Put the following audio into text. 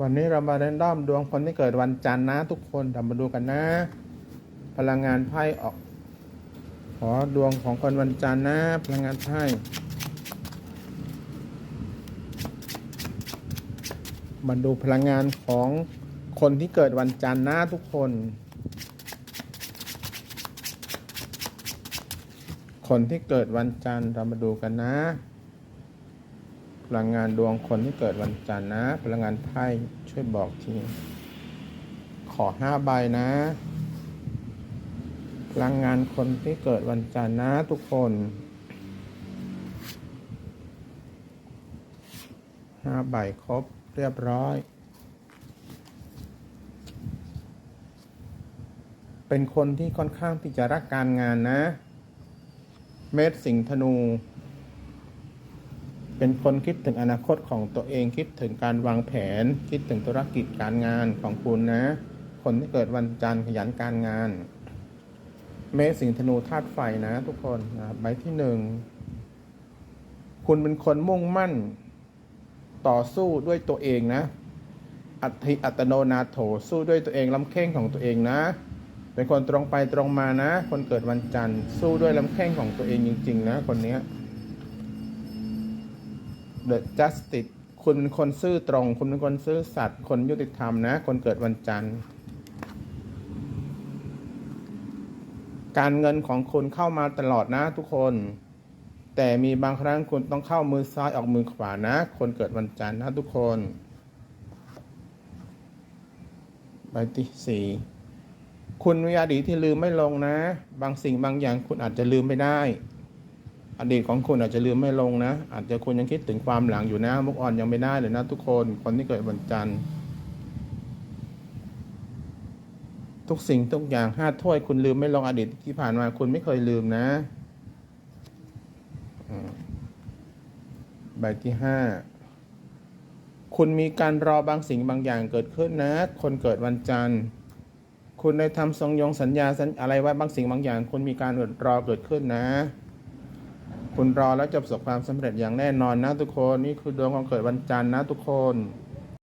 วันนี้เรามาเรนดอมดวงคนที่เกิดวันจันทร์นะ ทุกคนเรามาดูกันนะ พลังงานไพ่ออก ขอดวงของคนวันจันทร์นะ พลังงานไพ่มาดูพลังงานของคนที่เกิดวันจันทร์นะทุกคน คนที่เกิดวันจันทร์เรามาดูกันนะ ลังงานดวงคนที่เกิดวันจันทร์นะ พลังงานไพ่ช่วยบอกที ขอห้าใบนะ พลังงานคนที่เกิดวันจันทร์นะทุกคนห้าใบครบเรียบร้อย เป็นคนที่ค่อนข้างที่จะรักการงานนะ เมษสิงห์ธนู เป็นคนคิดถึงอนาคตของตัวเองคิดถึงการวางแผน คิดถึงธุรกิจการงานของคุณนะ คนที่เกิดวันจันทร์ขยันการงาน เมษสิงธนูธาตุไฟนะ ทุกคนนะใบที่หนึ่งคุณเป็นคนมุ่งมั่น ต่อสู้ด้วยตัวเองนะ อัติอัตโนนาโถสู้ด้วยตัวเองลำเข่งของตัวเองนะ เป็นคนตรงไปตรงมานะ คนเกิดวันจันทร์สู้ด้วยลำแข้งของตัวเองจริง ๆ นะ คนนี้ The Justice คุณเป็นคนซื่อตรง คุณเป็นคนซื่อสัตย์ คนยุติธรรมนะ คนเกิดวันจันทร์ การเงินของคุณเข้ามาตลอดนะทุกคน แต่มีบางครั้งคุณต้องเข้ามือซ้ายออกมือขวานะ คนเกิดวันจันทร์นะทุกคนใบที่สี่คุณมีอดีตที่ลืมไม่ลงนะ บางสิ่งบางอย่างคุณอาจจะลืมไม่ได้ อดีตของคุณอาจจะลืมไม่ลงนะ อาจจะคุณยังคิดถึงความหลังอยู่นะมุกอ่อนยังไม่ได้เลยนะ ทุกคนคนที่เกิดวันจันทร์ทุกสิ่งทุกอย่างห้าถ้วยคุณลืมไม่ลงอดีตที่ผ่านมาคุณไม่เคยลืมนะใบที่ห้าคุณมีการรอบางสิ่งบางอย่างเกิดขึ้นนะ คนเกิดวันจันทร์ คุณได้ทำทรงยงสัญญาสัญอะไรไว้บางสิ่งบางอย่าง คุณมีการรอเกิดขึ้นนะ คุณรอแล้วจะประสบความสำเร็จอย่างแน่นอนนะทุกคน นี่คือดวงของเกิดวันจันทร์นะทุกคน